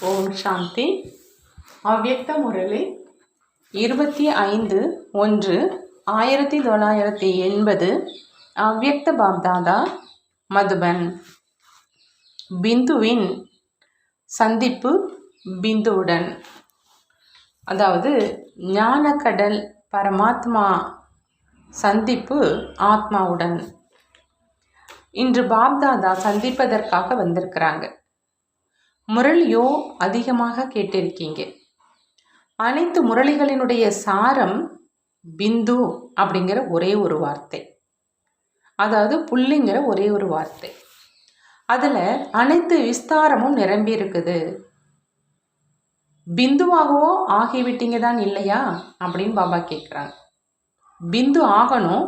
ஓம் சாந்தி. அவ்யக்த முரளி இருபத்தி ஐந்து ஒன்று ஆயிரத்தி தொள்ளாயிரத்தி எண்பது அவ்யக்த பாப்தாதா மதுபன். பிந்துவின் சந்திப்பு பிந்துவுடன். அதாவது ஞானக்கடல் பரமாத்மா சந்திப்பு ஆத்மாவுடன். இன்று பாப்தாதா சந்திப்பதற்காக வந்திருக்கிறாங்க. முரளியோ அதிகமாக கேட்டிருக்கீங்க. அனைத்து முரளிகளினுடைய சாரம் பிந்து அப்படிங்கிற ஒரே ஒரு வார்த்தை. அதாவது புள்ளிங்கிற ஒரே ஒரு வார்த்தை. அதில் அனைத்து விஸ்தாரமும் நிரம்பி இருக்குது. பிந்துவாகவோ ஆகிவிட்டீங்க தான் இல்லையா அப்படின்னு பாபா கேட்குறாங்க பிந்து ஆகணும்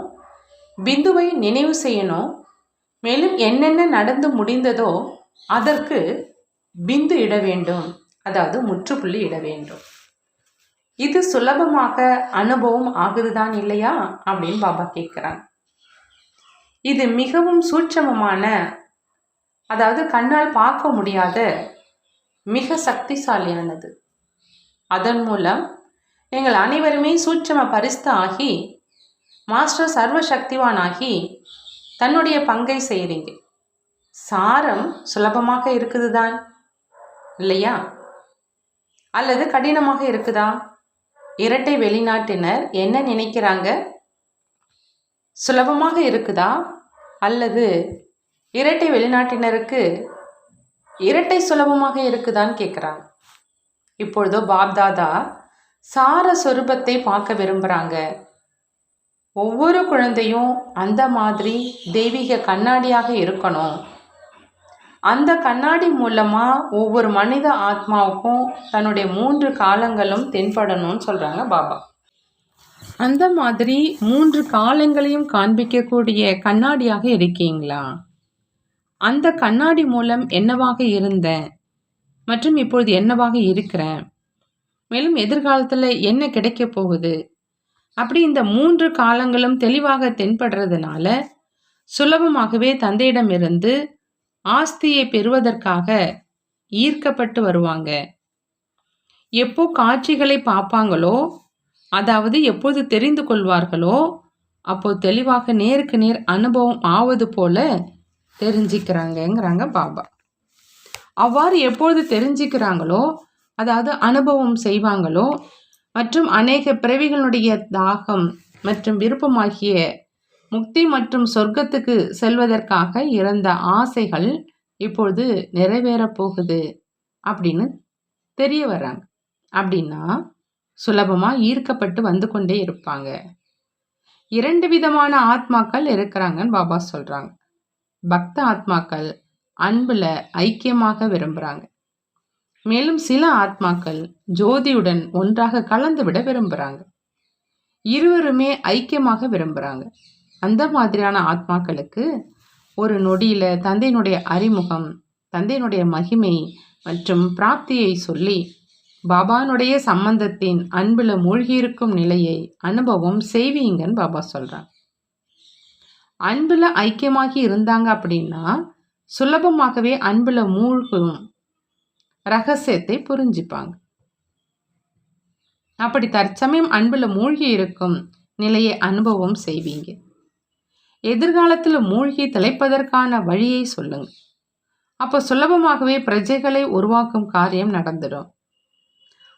பிந்துவை நினைவு செய்யணும் மேலும் என்னென்ன நடந்து முடிந்ததோ அதற்கு பிந்து இட வேண்டும். அதாவது முற்றுப்புள்ளி இட வேண்டும். இது சுலபமாக அனுபவம் ஆகுதுதான் இல்லையா? அப்படின்னு பாபா கேட்குறாங்க இது மிகவும் சூட்சமமான அதாவது கண்ணால் பார்க்க முடியாத மிக சக்திசாலியானது. அதன் மூலம் நீங்கள் அனைவருமே சூட்சம பரிஸ்த ஆகி மாஸ்டர் சர்வ சக்திவானாகி தன்னுடைய பங்கை செய்கிறீங்க. சாரம் சுலபமாக இருக்குது தான் இல்லையா? அல்லது கடினமாக இருக்குதா? இரட்டை வெளிநாட்டினர் என்ன நினைக்கிறாங்க? சுலபமாக இருக்குதா? அல்லது இரட்டை வெளிநாட்டினருக்கு இரட்டை சுலபமாக இருக்குதான்னு கேட்குறாங்க இப்பொழுதோ பாப்தாதா சார சொரூபத்தை பார்க்க விரும்புகிறாங்க ஒவ்வொரு குழந்தையும் அந்த மாதிரி தெய்வீக கண்ணாடியாக இருக்கணும். அந்த கண்ணாடி மூலமாக ஒவ்வொரு மனித ஆத்மாவுக்கும் தன்னுடைய மூன்று காலங்களும் தென்படணும்னு சொல்கிறாங்க பாபா. அந்த மாதிரி மூன்று காலங்களையும் காண்பிக்கக்கூடிய கண்ணாடியாக இருக்கீங்களா? அந்த கண்ணாடி மூலம் என்னவாக இருந்தேன்? மற்றும் இப்பொழுது என்னவாக இருக்கிறேன்? மேலும் எதிர்காலத்தில் என்ன கிடைக்க போகுது? அப்படி இந்த மூன்று காலங்களும் தெளிவாக தென்படுறதுனால சுலபமாகவே தந்தையிடமிருந்து ஆஸ்தியை பெறுவதற்காக ஈர்க்கப்பட்டு வருவாங்க. எப்போ காட்சிகளை பார்ப்பாங்களோ அதாவது எப்போது தெரிந்து கொள்வார்களோ அப்போ தெளிவாக நேருக்கு நேர் அனுபவம் ஆவது போல தெரிஞ்சுக்கிறாங்கங்கிறாங்க பாபா. அவ்வாறு எப்பொழுது தெரிஞ்சுக்கிறாங்களோ அதாவது அனுபவம் செய்வாங்களோ மற்றும் அநேக பிறவிகளுடைய தாகம் மற்றும் விருப்பமாகிய முக்தி மற்றும் சொர்க்கத்துக்கு செல்வதற்காக இறந்த ஆசைகள் இப்பொழுது நிறைவேறப் போகுது அப்படின்னு தெரிய வர்றாங்க. அப்படின்னா சுலபமாக ஈர்க்கப்பட்டு வந்து கொண்டே இருப்பாங்க. இரண்டு விதமான ஆத்மாக்கள் இருக்கிறாங்கன்னு பாபா சொல்கிறாங்க பக்த ஆத்மாக்கள் அன்பில் ஐக்கியமாக விரும்புகிறாங்க மேலும் சில ஆத்மாக்கள் ஜோதியுடன் ஒன்றாக கலந்து விட விரும்புகிறாங்க இருவருமே ஐக்கியமாக விரும்புகிறாங்க அந்த மாதிரியான ஆத்மாக்களுக்கு ஒரு நொடியில் தந்தையினுடைய அறிமுகம் தந்தையினுடைய மகிமை மற்றும் பிராப்தியை சொல்லி பாபானுடைய சம்பந்தத்தின் அன்பில் மூழ்கியிருக்கும் நிலையை அனுபவம் செய்வீங்கன்னு பாபா சொல்கிறான் அன்பில் ஐக்கியமாகி இருந்தாங்க அப்படின்னா சுலபமாகவே அன்பில் மூழ்கும் ரகசியத்தை புரிஞ்சுப்பாங்க. அப்படி தற்சமயம் அன்பில் மூழ்கி இருக்கும் நிலையை அனுபவம் செய்வீங்க. எதிர்காலத்தில் மூழ்கி திளைப்பதற்கான வழியை சொல்லுங்க. அப்போ சுலபமாகவே பிரஜைகளை உருவாக்கும் காரியம் நடந்துடும்.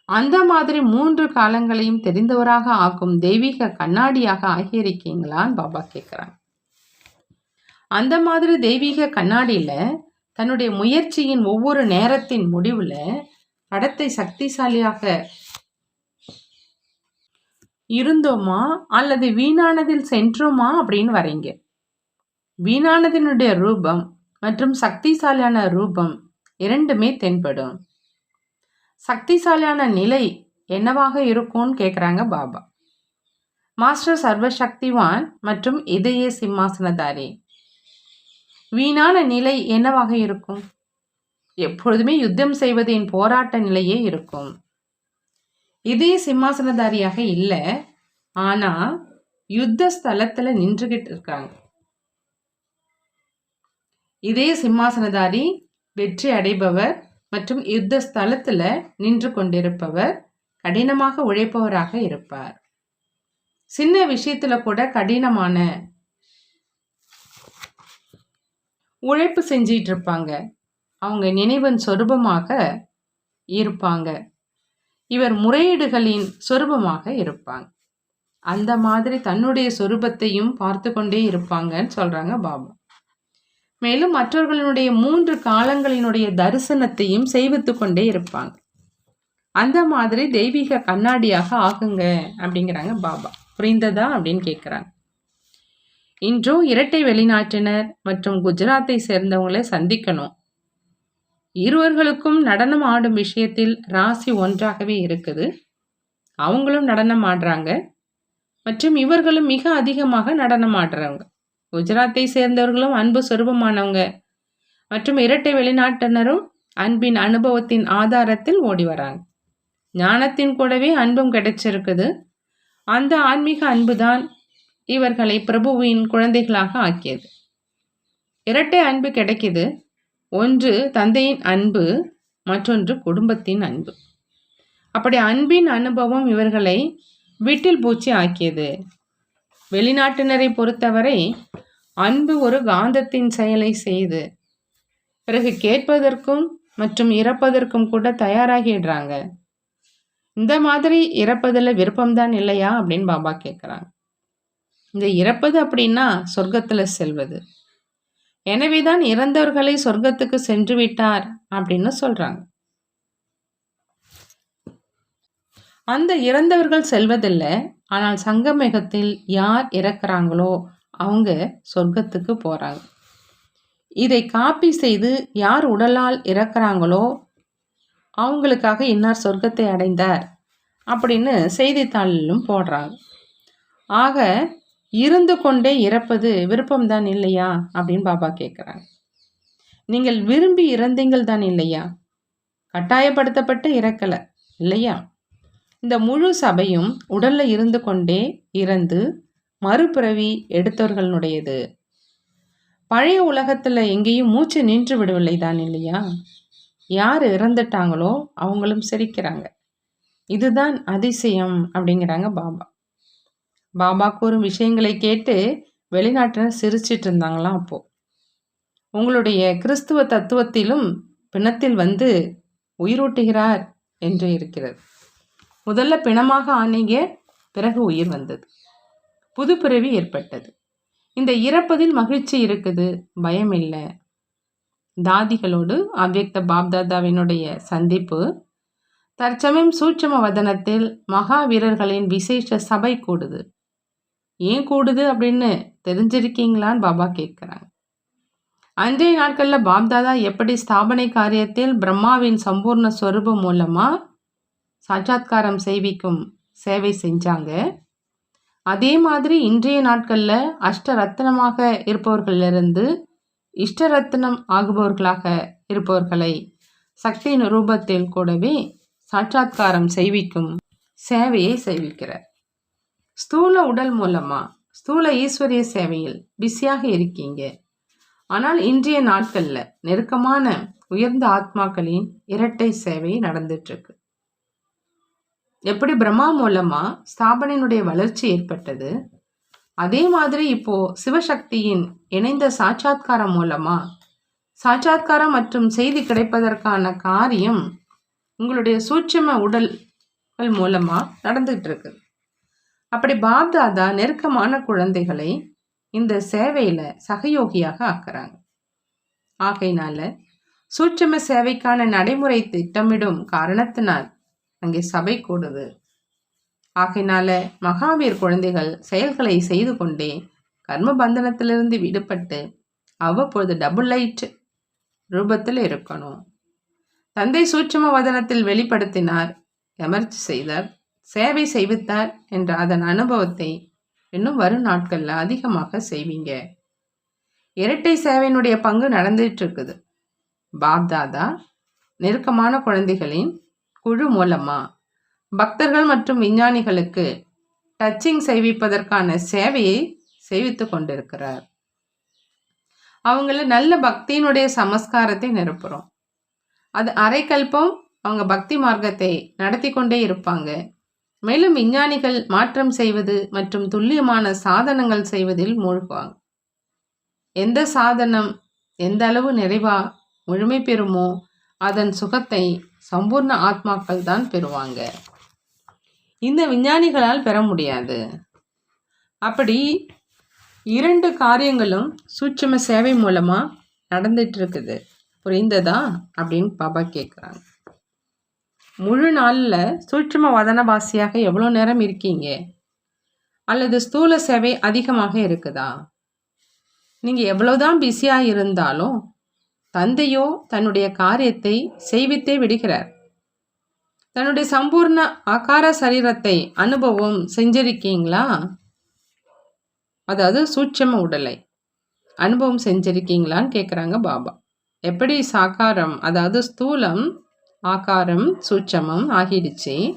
அந்த மாதிரி மூன்று காலங்களையும் தெரிந்தவராக ஆக்கும் தெய்வீக கண்ணாடியாக ஆகியிருக்கீங்களான்னு பாபா கேட்குறாங்க அந்த மாதிரி தெய்வீக கண்ணாடியில் தன்னுடைய முயற்சியின் ஒவ்வொரு நேரத்தின் முடிவில் படத்தை சக்திசாலியாக இருந்தோமா அல்லது வீணானதில் சென்றோமா அப்படின்னு வரீங்க வீணானதினுடைய ரூபம் மற்றும் சக்திசாலியான ரூபம் இரண்டுமே தென்படும். சக்திசாலியான நிலை என்னவாக இருக்கும்னு கேட்குறாங்க பாபா. மாஸ்டர் சர்வசக்திவான் மற்றும் இதய சிம்மாசனதாரி. வீணான நிலை என்னவாக இருக்கும்? எப்பொழுதுமே யுத்தம் செய்வதின் போராட்ட நிலையே இருக்கும். இதே சிம்மாசனதாரியாக இல்லை. ஆனால் யுத்த ஸ்தலத்துல நின்றுகிட்டு இருக்காங்க. இதே சிம்மாசனதாரி வெற்றி அடைபவர் மற்றும் யுத்த ஸ்தலத்துல நின்று கொண்டிருப்பவர் கடினமாக உழைப்பவராக இருப்பார். சின்ன விஷயத்துல கூட கடினமான உழைப்பு செஞ்சிட்டு இருப்பாங்க. அவங்க நினைவன் சொரூபமாக இருப்பாங்க. இவர் முறையீடுகளின் சொரூபமாக இருப்பாங்க. அந்த மாதிரி தன்னுடைய சொரூபத்தையும் பார்த்து கொண்டே இருப்பாங்கன்னு சொல்றாங்க பாபா. மேலும் மற்றவர்களுடைய மூன்று காலங்களினுடைய தரிசனத்தையும் செய்வித்து கொண்டே இருப்பாங்க. அந்த மாதிரி தெய்வீக கண்ணாடியாக ஆகுங்க அப்படிங்கிறாங்க பாபா. புரிந்ததா அப்படின்னு கேட்குறாங்க இன்றும் இரட்டை வெளிநாட்டினர் மற்றும் குஜராத்தை சேர்ந்தவங்களை சந்திக்கணும். இருவர்களுக்கும் நடனம் ஆடும் விஷயத்தில் ராசி ஒன்றாகவே இருக்குது. அவங்களும் நடனம் ஆடுறாங்க. மற்றும் இவர்களும் மிக அதிகமாக நடனம் ஆடுறவங்க. குஜராத்தை சேர்ந்தவர்களும் அன்பு சொருபமானவங்க. மற்றும் இரட்டை வெளிநாட்டினரும் அன்பின் அனுபவத்தின் ஆதாரத்தில் ஓடி வராங்க. ஞானத்தின் கூடவே அன்பும் கிடைச்சிருக்குது. அந்த ஆன்மீக அன்புதான் இவர்களை பிரபுவின் குழந்தைகளாக ஆக்கியது. இரட்டை அன்பு கிடைக்கிது. ஒன்று தந்தையின் அன்பு மற்றொன்று குடும்பத்தின் அன்பு. அப்படி அன்பின் அனுபவம் இவர்களை வீட்டில் பூச்சி ஆக்கியது. வெளிநாட்டினரை பொறுத்தவரை அன்பு ஒரு காந்தத்தின் செயலை செய்து பிறகு கேட்பதற்கும் மற்றும் இறப்பதற்கும் கூட தயாராகிடுறாங்க. இந்த மாதிரி இறப்பதில் விருப்பம்தான் இல்லையா அப்படின்னு பாபா கேட்குறாங்க. இந்த இறப்பது அப்படின்னா சொர்க்கத்தில் செல்வது. எனவேதான் இறந்தவர்களை சொர்க்கத்துக்கு சென்று விட்டார் அப்படின்னு சொல்றாங்க. அந்த இறந்தவர்கள் செல்வதில்லை ஆனால் சங்கமேகத்தில் யார் இறக்குறாங்களோ அவங்க சொர்க்கத்துக்கு போகிறாங்க இதை காப்பி செய்து யார் உடலால் இறக்குறாங்களோ அவங்களுக்காக இன்னார் சொர்க்கத்தை அடைந்தார் அப்படின்னு செய்தித்தாளிலும் போடுறாங்க. ஆக இருந்து கொண்டே இறப்பது விருப்பம்தான் இல்லையா? அப்படின்னு பாபா கேட்குறாங்க நீங்கள் விரும்பி இறந்தீங்கள் தான் இல்லையா? கட்டாயப்படுத்தப்பட்டு இறக்கலை இல்லையா? இந்த முழு சபையும் உடல்ல இருந்து கொண்டே இறந்து மறுபிறவி எடுத்தவர்களுடையது. பழைய உலகத்தில் எங்கேயும் மூச்சு நின்று விடவில்லை தான் இல்லையா? யார் இறந்துட்டாங்களோ அவங்களும் சிரிக்கிறாங்க. இதுதான் அதிசயம் அப்படிங்கிறாங்க பாபா. பாபா கூறும் விஷயங்களை கேட்டு வெளிநாட்டினர் சிரிச்சிட்டு இருந்தாங்களாம் அப்போது உங்களுடைய கிறிஸ்துவ தத்துவத்திலும் பிணத்தில் வந்து உயிரூட்டுகிறார் என்று இருக்கிறது. முதல்ல பிணமாக ஆனீங்க பிறகு உயிர் வந்தது. புது பிறவி ஏற்பட்டது. இந்த இறப்பதில் மகிழ்ச்சி இருக்குது பயம் இல்லை. தாதிகளோடு அவ்வக்த பாப்தாதாவினுடைய சந்திப்பு தற்சமயம் சூட்சம வதனத்தில் மகா வீரர்களின் விசேஷ சபை கூடுது. ஏன் கூடுது அப்படின்னு தெரிஞ்சிருக்கீங்களான்னு பாபா கேட்குறாங்க அன்றைய நாட்களில் பாப்தாதா எப்படி ஸ்தாபனை காரியத்தில் பிரம்மாவின் சம்பூர்ண ஸ்வரூபம் மூலமாக சாட்சாத்காரம் செய்விக்கும் சேவை செஞ்சாங்க. அதே மாதிரி இன்றைய நாட்களில் அஷ்டரத்னமாக இருப்பவர்களிலிருந்து இஷ்டரத்னம் ஆகுபவர்களாக இருப்பவர்களை சக்தியின் ரூபத்தில் கூடவே சாட்சாத்காரம் செய்விக்கும் சேவையை செய்விக்கிறார். ஸ்தூல உடல் மூலமாக ஸ்தூல ஈஸ்வரிய சேவையில் பிஸியாக இருக்கீங்க. ஆனால் இன்றைய நாட்களில் நெருக்கமான உயர்ந்த ஆத்மாக்களின் இரட்டை சேவை நடந்துட்டுருக்கு. எப்படி பிரம்மா மூலமா ஸ்தாபனையினுடைய வளர்ச்சி ஏற்பட்டது? அதே மாதிரி இப்போ சிவசக்தியின் இணைந்த சாட்சாத்காரம் மூலமா? சாட்சாத்காரம் மற்றும் செய்தி கிடைப்பதற்கான காரியம் உங்களுடைய சூட்சம உடல்கள் மூலமா நடந்துகிட்டு இருக்குது அப்படி பாப்தாதா நெருக்கமான குழந்தைகளை இந்த சேவையில சகயோகியாக ஆக்குறாங்க. ஆகையினால சூட்சம சேவைக்கான நடைமுறை திட்டமிடும் காரணத்தினால் அங்கே சபை கூடுது. ஆகையினால மகாவீர் குழந்தைகள் செயல்களை செய்து கொண்டே கர்ம பந்தனத்திலிருந்து விடுபட்டு அவ்வப்பொழுது டபுள் லைட் ரூபத்தில் இருக்கணும். தந்தை சூட்சம வதனத்தில் வெளிப்படுத்தினார் எமர்ச்சி செய்தார். சேவை செய்வித்தார் என்ற அதன் அனுபவத்தை இன்னும் வரும் நாட்களில் அதிகமாக செய்வீங்க. இரட்டை சேவையினுடைய பங்கு நடந்துட்டு இருக்குது பாப்தாதா நெருக்கமான குழந்தைகளின் குழு மூலமா பக்தர்கள் மற்றும் விஞ்ஞானிகளுக்கு டச்சிங் செய்விப்பதற்கான சேவையை செய்வித்து கொண்டிருக்கிறார். அவங்கள நல்ல பக்தியினுடைய சமஸ்காரத்தை நிரப்புகிறோம் அது அரைக்கல்பம் அவங்க பக்தி மார்க்கத்தை நடத்தி கொண்டே இருப்பாங்க. மேலும் விஞ்ஞானிகள் மாற்றம் செய்வது மற்றும் துல்லியமான சாதனங்கள் செய்வதில் மூழ்குவாங்க. எந்த சாதனம் எந்த அளவு நிறைவா முழுமை பெறுமோ அதன் சுகத்தை சம்பூர்ண ஆத்மாக்கள் தான் பெறுவாங்க. இந்த விஞ்ஞானிகளால் பெற முடியாது. அப்படி இரண்டு காரியங்களும் சூட்சும சேவை மூலமாக நடந்துட்டு இருக்குது. புரிந்ததா? அப்படின்னு பாபா கேட்குறாங்க முழு நாளில் சூட்சும வதனவாசியாக எவ்வளோ நேரம் இருக்கீங்க? அல்லது ஸ்தூல சேவை அதிகமாக இருக்குதா? நீங்கள் எவ்வளோதான் பிஸியாக இருந்தாலும் தந்தையோ தன்னுடைய காரியத்தை செய்வித்தே விடுகிறார். தன்னுடைய சம்பூர்ண ஆகார சரீரத்தை அனுபவம் செஞ்சிருக்கீங்களா? அதாவது சூட்சம உடலை அனுபவம் செஞ்சிருக்கீங்களான்னு கேட்குறாங்க பாபா. எப்படி சாக்காரம் அதாவது ஸ்தூலம் ஆகாரம் சூட்சமம் ஆகிடுச்சு.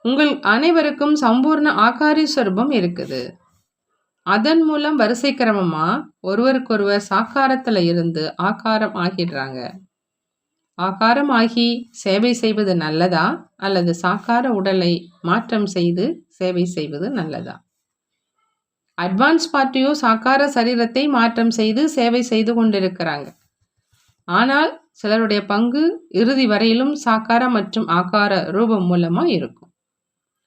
உங்கள் அனைவருக்கும் சம்பூர்ண ஆகாரி சொரூபம் இருக்குது. அதன் மூலம் வரிசை கிரமமா ஒருவருக்கொருவர் சாக்காரத்தில் இருந்து ஆகாரம் ஆகிடுறாங்க. ஆகாரம் ஆகி சேவை செய்வது நல்லதா? அல்லது சாக்கார உடலை மாற்றம் செய்து சேவை செய்வது நல்லதா? அட்வான்ஸ் பார்ட்டியோ சாக்கார சரீரத்தை மாற்றம் செய்து சேவை செய்து கொண்டிருக்கிறாங்க. ஆனால் சிலருடைய பங்கு இறுதி வரையிலும் சாக்கார மற்றும் ஆக்கார ரூபம் மூலமாக இருக்கும்.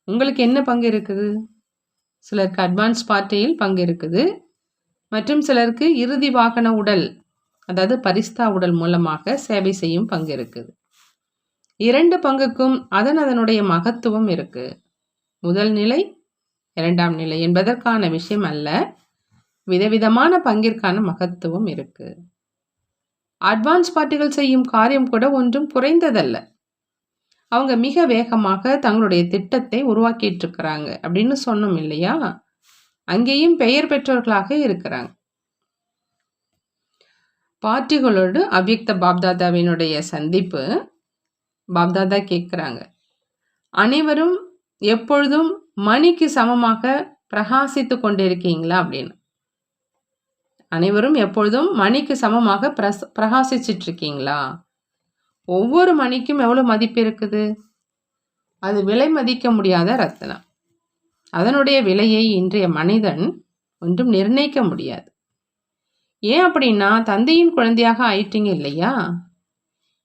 உங்களுக்கு என்ன பங்கு இருக்குது? சிலருக்கு அட்வான்ஸ் பார்ட்டியில் பங்கு இருக்குது. மற்றும் சிலருக்கு இறுதி வாகன உடல் அதாவது பரிஸ்தா உடல் மூலமாக சேவை செய்யும் பங்கு இருக்குது. இரண்டு பங்குக்கும் அதன் அதனுடைய மகத்துவம் இருக்கு. முதல் நிலை இரண்டாம் நிலை என்பதற்கான விஷயம் அல்ல. விதவிதமான பங்கிற்கான மகத்துவம் இருக்குது அட்வான்ஸ் பார்ட்டிகள் செய்யும் காரியம் கூட ஒன்றும் குறைந்ததல்ல. அவங்க மிக வேகமாக தங்களுடைய திட்டத்தை உருவாக்கிட்டு இருக்கிறாங்க அப்படின்னு சொன்னோம் இல்லையா? அங்கேயும் பெயர் பெற்றவர்களாக இருக்கிறாங்க. பார்ட்டிகளோடு அவ்யக்த பாப்தாதாவினுடைய சந்திப்பு பாப்தாதா கேட்குறாங்க. அனைவரும் எப்பொழுதும் மணிக்கு சமமாக பிரகாசித்து கொண்டிருக்கீங்களா? அப்படின்னு. அனைவரும் எப்பொழுதும் மணிக்கு சமமாக பிரஸ் பிரகாசிச்சிட்டு இருக்கீங்களா ஒவ்வொரு மணிக்கும் எவ்வளோ மதிப்பு இருக்குது? அது விலை மதிக்க முடியாத ரத்தனம். அதனுடைய விலையை இன்றைய மனிதன் ஒன்றும் நிர்ணயிக்க முடியாது. ஏன் அப்படின்னா தந்தையின் குழந்தையாக ஆயிட்டீங்க இல்லையா?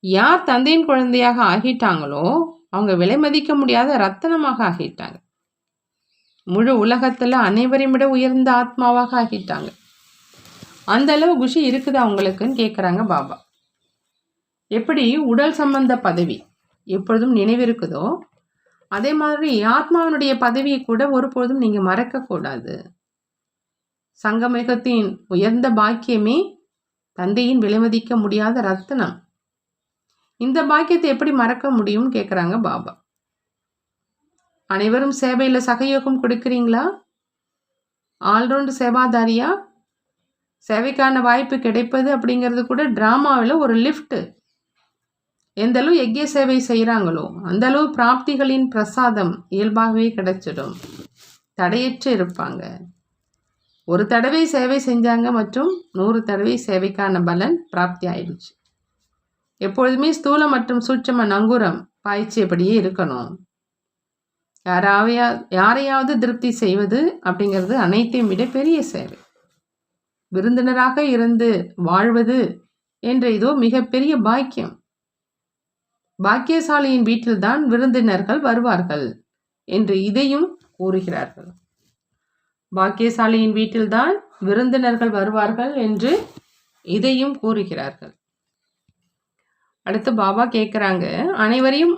யார் தந்தையின் குழந்தையாக ஆகிட்டாங்களோ அவங்க விலை மதிக்க முடியாத ரத்தனமாக ஆகிட்டாங்க. முழு உலகத்தில் அனைவரையும் விட உயர்ந்த ஆத்மாவாக ஆகிட்டாங்க. அந்த அளவு குஷி இருக்குதா அவங்களுக்குன்னு கேட்குறாங்க பாபா. எப்படி உடல் சம்பந்த பதவி எப்பொழுதும் நினைவிருக்குதோ அதே மாதிரி ஆத்மாவினுடைய பதவியை கூட ஒருபொழுதும் நீங்கள் மறக்கக்கூடாது. சங்கமேகத்தின் உயர்ந்த பாக்கியமே தந்தையின் விலைமதிக்க முடியாத ரத்தனம். இந்த பாக்கியத்தை எப்படி மறக்க முடியும்னு கேட்குறாங்க பாபா. அனைவரும் சேவையில் சகயோகம் கொடுக்குறீங்களா? ஆல்ரவுண்டு சேவாதாரியா? சேவைக்கான வாய்ப்பு கிடைப்பது அப்படிங்கிறது கூட ட்ராமாவில் ஒரு லிஃப்ட்டு எந்த அளவு எக்ய சேவை செய்கிறாங்களோ அந்த அளவு பிராப்திகளின் பிரசாதம் இயல்பாகவே கிடைச்சிடும். தடையற்று இருப்பாங்க. ஒரு தடவை சேவை செஞ்சாங்க மற்றும் நூறு தடவை சேவைக்கான பலன் பிராப்தி ஆயிடுச்சு. எப்பொழுதுமே ஸ்தூலம் மற்றும் சூட்சம நங்குரம் பாய்ச்சியபடியே இருக்கணும். யாராவையா யாரையாவது திருப்தி செய்வது அப்படிங்கிறது அனைத்தையும் விட பெரிய சேவை. விருந்தினராக இருந்து வாழ்வது என்ற இதோ மிகப்பெரிய பாக்கியம். பாக்கியசாலியின் வீட்டில்தான் விருந்தினர்கள் வருவார்கள் என்று இதையும் கூறுகிறார்கள். பாக்கியசாலியின் வீட்டில்தான் விருந்தினர்கள் வருவார்கள் என்று இதையும் கூறுகிறார்கள். அடுத்து பாபா கேட்குறாங்க அனைவரையும்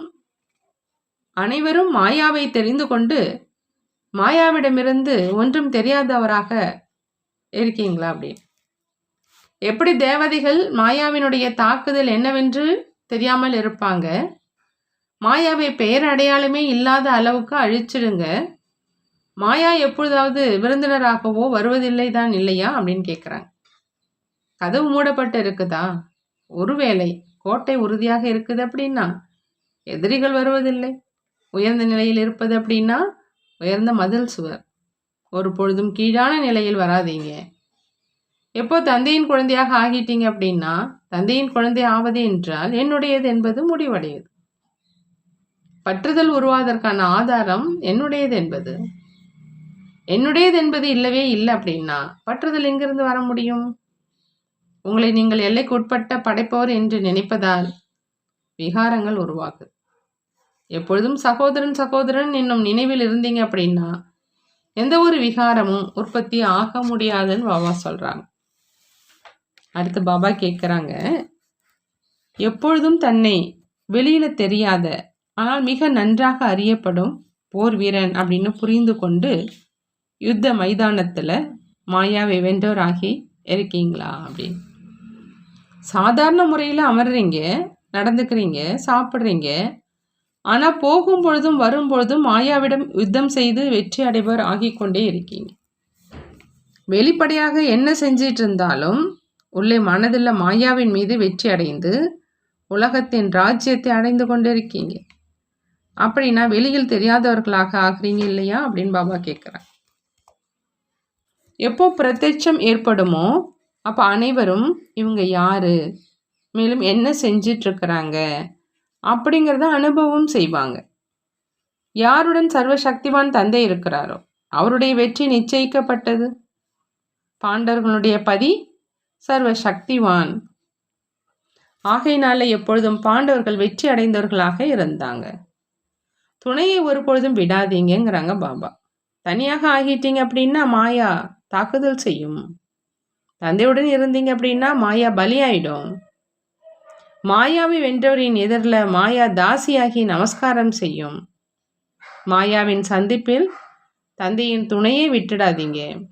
அனைவரும் மாயாவை தெரிந்து கொண்டு மாயாவிடமிருந்து ஒன்றும் தெரியாதவராக இருக்கீங்களா அப்படின்னு எப்படி தேவதைகள் மாயாவினுடைய தாக்குதல் என்னவென்று தெரியாமல் இருப்பாங்க? மாயாவை பெயர் அடையாளமே இல்லாத அளவுக்கு அழிச்சிடுங்க. மாயா எப்பொழுதாவது விருந்தினராகவோ வருவதில்லை தான் இல்லையா அப்படின்னு கேட்குறாங்க கதவு மூடப்பட்டு இருக்குதா? ஒருவேளை கோட்டை உறுதியாக இருக்குது அப்படின்னா எதிரிகள் வருவதில்லை. உயர்ந்த நிலையில் இருப்பது அப்படின்னா உயர்ந்த மதில் சுவர். ஒரு பொழுதும் கீழான நிலையில் வராதீங்க. எப்போ தந்தையின் குழந்தையாக ஆகிட்டீங்க அப்படின்னா தந்தையின் குழந்தை ஆவது என்றால் என்னுடையது என்பது முடிவடையுது. பற்றுதல் உருவாவதற்கான ஆதாரம் என்னுடையது என்பது. என்னுடையது என்பது இல்லவே இல்லை அப்படின்னா பற்றுதல் எங்கிருந்து வர முடியும்? உங்களை நீங்கள் எல்லைக்கு உட்பட்ட படைப்பவர் என்று நினைப்பதால் விகாரங்கள் உருவாகுது. எப்பொழுதும் சகோதரன் சகோதரன் என்னும் நினைவில் இருந்தீங்க அப்படின்னா எந்த ஒரு விகாரமும் உற்பத்தி ஆக முடியாதுன்னு பாபா சொல்றாங்க. அடுத்து பாபா கேட்குறாங்க எப்பொழுதும் தன்னை வெளியில தெரியாத ஆனால் மிக நன்றாக அறியப்படும் போர் வீரன் அப்படின்னு புரிந்து கொண்டு யுத்த மைதானத்தில் மாயாவை வென்றோராகி இருக்கீங்களா அப்படின்னு. சாதாரண முறையில் அமர்றீங்க நடந்துக்கிறீங்க சாப்பிட்றீங்க ஆனால் போகும் பொழுதும் வரும் பொழுதும் மாயாவிடம் யுத்தம் செய்து வெற்றி அடைவர் ஆகிக்கொண்டே இருக்கீங்க. வெளிப்படையாக என்ன செஞ்சிட்டு இருந்தாலும் உள்ளே மனதில் மாயாவின் மீது வெற்றி அடைந்து உலகத்தின் ராஜ்யத்தை அடைந்து கொண்டிருக்கீங்க. அப்படின்னா வெளியில் தெரியாதவர்களாக ஆகிறீங்க இல்லையா அப்படின்னு பாபா கேட்குறேன் எப்போ பிரத்யட்சம் ஏற்படுமோ அப்போ அனைவரும் இவங்க யாரு? மேலும் என்ன செஞ்சிட்ருக்கிறாங்க அப்படிங்கிறத அனுபவம் செய்வாங்க. யாருடன் சர்வசக்திவான் தந்தை இருக்கிறாரோ அவருடைய வெற்றி நிச்சயிக்கப்பட்டது. பாண்டர்களுடைய பதி சர்வ சக்திவான் ஆகையினால எப்பொழுதும் பாண்டவர்கள் வெற்றி அடைந்தவர்களாக இருந்தாங்க. துணையை ஒரு பொழுதும் விடாதீங்கிறாங்க பாபா. தனியாக ஆகிட்டீங்க அப்படின்னா மாயா தாக்குதல் செய்யும். தந்தையுடன் இருந்தீங்க அப்படின்னா மாயா பலியாயிடும். மாயாவை வென்றவரின் எதிரில் மாயா தாசியாகி நமஸ்காரம் செய்யும். மாயாவின் சந்திப்பில் தந்தையின் துணையை விட்டுடாதீங்க.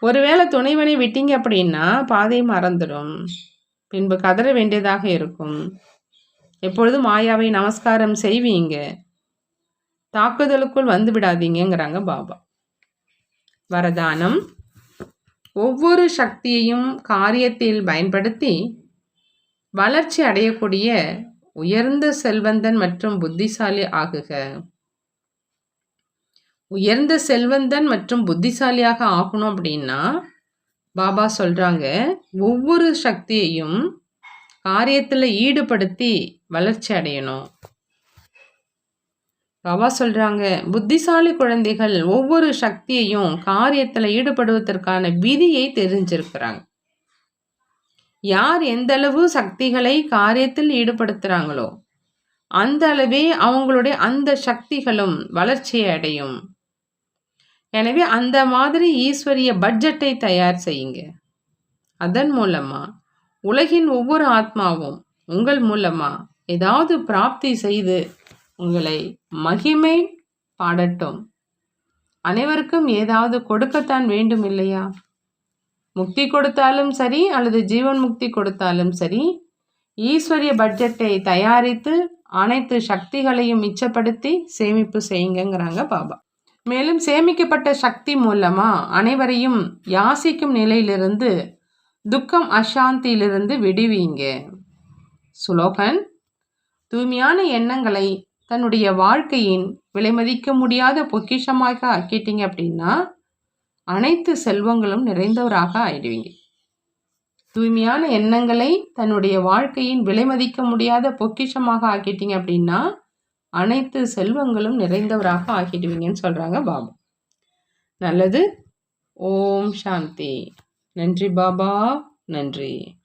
ஒருவேளை துணைவனை விட்டீங்க அப்படின்னா பாதை மறந்துடும். பின்பு கதற வேண்டியதாக இருக்கும். எப்பொழுதும் மாயாவை நமஸ்காரம் செய்வீங்க? தாக்குதலுக்குள் வந்து விடாதீங்கிறாங்க பாபா. வரதானம். ஒவ்வொரு சக்தியையும் காரியத்தில் பயன்படுத்தி வளர்ச்சி அடையக்கூடிய உயர்ந்த செல்வந்தன் மற்றும் புத்திசாலி ஆகுக. உயர்ந்த செல்வந்தன் மற்றும் புத்திசாலியாக ஆகணும் அப்படின்னா பாபா சொல்கிறாங்க ஒவ்வொரு சக்தியையும் காரியத்தில் ஈடுபடுத்தி வளர்ச்சி அடையணும். பாபா சொல்கிறாங்க புத்திசாலி குழந்தைகள் ஒவ்வொரு சக்தியையும் காரியத்தில் ஈடுபடுவதற்கான விதியை தெரிஞ்சிருக்கிறாங்க. யார் எந்தளவு சக்திகளை காரியத்தில் ஈடுபடுத்துகிறாங்களோ அந்த அளவே அவங்களுடைய அந்த சக்திகளும் வளர்ச்சியை அடையும். எனவே அந்த மாதிரி ஈஸ்வரிய பட்ஜெட்டை தயார் செய்யுங்க. அதன் மூலமா உலகின் ஒவ்வொரு ஆத்மாவும் உங்கள் மூலமா ஏதாவது பிராப்தி செய்து உங்களை மகிமை பாடட்டும். அனைவருக்கும் ஏதாவது கொடுக்கத்தான் வேண்டும் இல்லையா முக்தி கொடுத்தாலும் சரி அல்லது ஜீவன் முக்தி கொடுத்தாலும் சரி ஈஸ்வரிய பட்ஜெட்டை தயாரித்து அனைத்து சக்திகளையும் மிச்சப்படுத்தி சேமிப்பு செய்யுங்கிறாங்க பாபா. மேலும் சேமிக்கப்பட்ட சக்தி மூலமா அனைவரையும் யாசிக்கும் நிலையிலிருந்து துக்கம் அசாந்தியிலிருந்து விடுவீங்க. சுலோகன் தூய்மையான எண்ணங்களை தன்னுடைய வாழ்க்கையின் விலைமதிக்க முடியாத பொக்கிஷமாக ஆக்கிட்டீங்க அப்படின்னா அனைத்து செல்வங்களும் நிறைந்தவராக ஆயிடுவீங்க. தூய்மையான எண்ணங்களை தன்னுடைய வாழ்க்கையின் விலை மதிக்க முடியாத பொக்கிஷமாக ஆக்கிட்டீங்க அப்படின்னா அனைத்து செல்வங்களும் நிறைந்தவராக ஆகிடுவீங்கன்னு சொல்கிறாங்க பாபா. நல்லது. ஓம் சாந்தி. நன்றி பாபா. நன்றி.